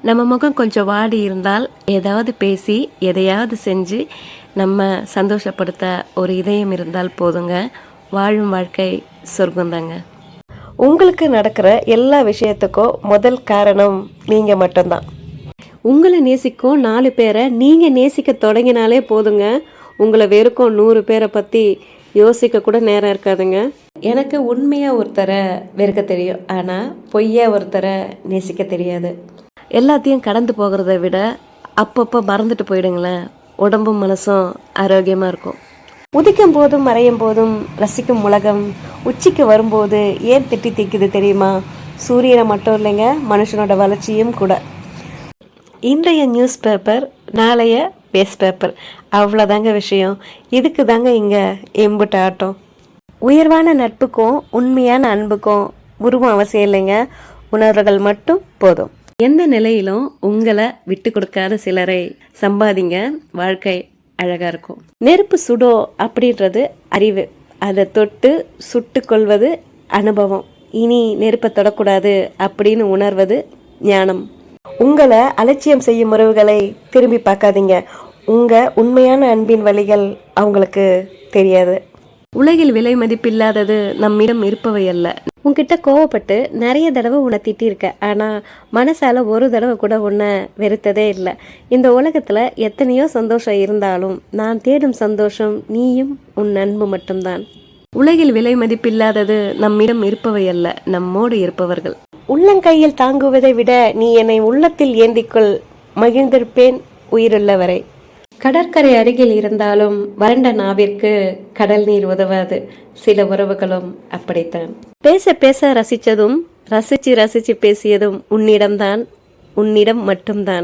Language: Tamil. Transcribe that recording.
நம்ம முகம் கொஞ்சம் வாடி இருந்தால் ஏதாவது பேசி எதையாவது செஞ்சு நம்ம சந்தோஷப்படுத்த ஒரு இதயம் இருந்தால் போதுங்க. வாழும் வாழ்க்கை சொர்க்கந்தாங்க உங்களுக்கு நடக்கிற எல்லா விஷயத்துக்கும் முதல் காரணம் நீங்கள் மட்டும்தான். உங்களை நேசிக்கும் நாலு பேரை நீங்கள் நேசிக்க தொடங்கினாலே போதுங்க. உங்களை வெறுக்கும் நூறு பேரை பற்றி யோசிக்க கூட நேரம் இருக்காதுங்க. எனக்கு உண்மையாக ஒருத்தரை வெறுக்க தெரியும். ஆனால் பொய்யா ஒருத்தரை நேசிக்க தெரியாது. எல்லாத்தையும் கடந்து போகிறத விட அப்பப்போ மறந்துட்டு போயிடுங்களேன். உடம்பும் மனசும் ஆரோக்கியமாக இருக்கும். உதிக்கும் போதும் மறையும் போதும் ரசிக்கும் உலகம் உச்சிக்கு வரும்போது ஏன் திட்டி திக்குது தெரியுமா? சூரியனை மட்டும் இல்லைங்க மனுஷனோட வளர்ச்சியும் கூட. இன்றைய நியூஸ் பேப்பர் நாளைய பேஸ் பேப்பர். அவ்வளோதாங்க விஷயம். இதுக்கு தாங்க இங்கே எம்புட்டு ஆட்டம். உயர்வான நட்புக்கும் உண்மையான அன்புக்கும் உருவம் அவசியம் இல்லைங்க. உணர்வுகள் மட்டும் போதும். எந்த நிலையிலும் உங்களை விட்டு கொடுக்காத சிலரை சம்பாதிங்க. வாழ்க்கை அழகா இருக்கும். நெருப்பு சுடோ அப்படின்றது அறிவு. அதை தொட்டு சுட்டு கொள்வது அனுபவம். இனி நெருப்பை தொடக்கூடாது அப்படின்னு உணர்வது ஞானம். உங்களை அலட்சியம் செய்யும் உறவுகளை திரும்பி பார்க்காதீங்க. உங்க உண்மையான அன்பின் வழிகள் அவங்களுக்கு தெரியாது. உலகில் விலை மதிப்பில்லாதது நம்மிடம் இருப்பவை அல்ல. உன்கிட்ட கோவப்பட்டு நிறைய தடவை உன்னை திட்டிருக்க. ஆனால் மனசால ஒரு தடவை கூட உன்னை வெறுத்ததே இல்லை. இந்த உலகத்தில் எத்தனையோ சந்தோஷம் இருந்தாலும் நான் தேடும் சந்தோஷம் நீயும் உன் அன்பு மட்டும்தான். உலகில் விலை மதிப்பில்லாதது நம்மிடம் இருப்பவை அல்ல நம்மோடு இருப்பவர்கள். உள்ளங்கையில் தாங்குவதை விட நீ என்னை உள்ளத்தில் ஏந்திக்கொள் மகிழ்ந்திருப்பேன் உயிருள்ளவரை. கடற்கரை அருகில் இருந்தாலும் வறண்ட நாவிற்கு கடல் நீர் உதவாது. சில உறவுகளும் அப்படித்தான். பேச பேச ரசிச்சதும் ரசிச்சு ரசிச்சு பேசியதும் உன்னிடம்தான் உன்னிடம் மட்டும்தான்.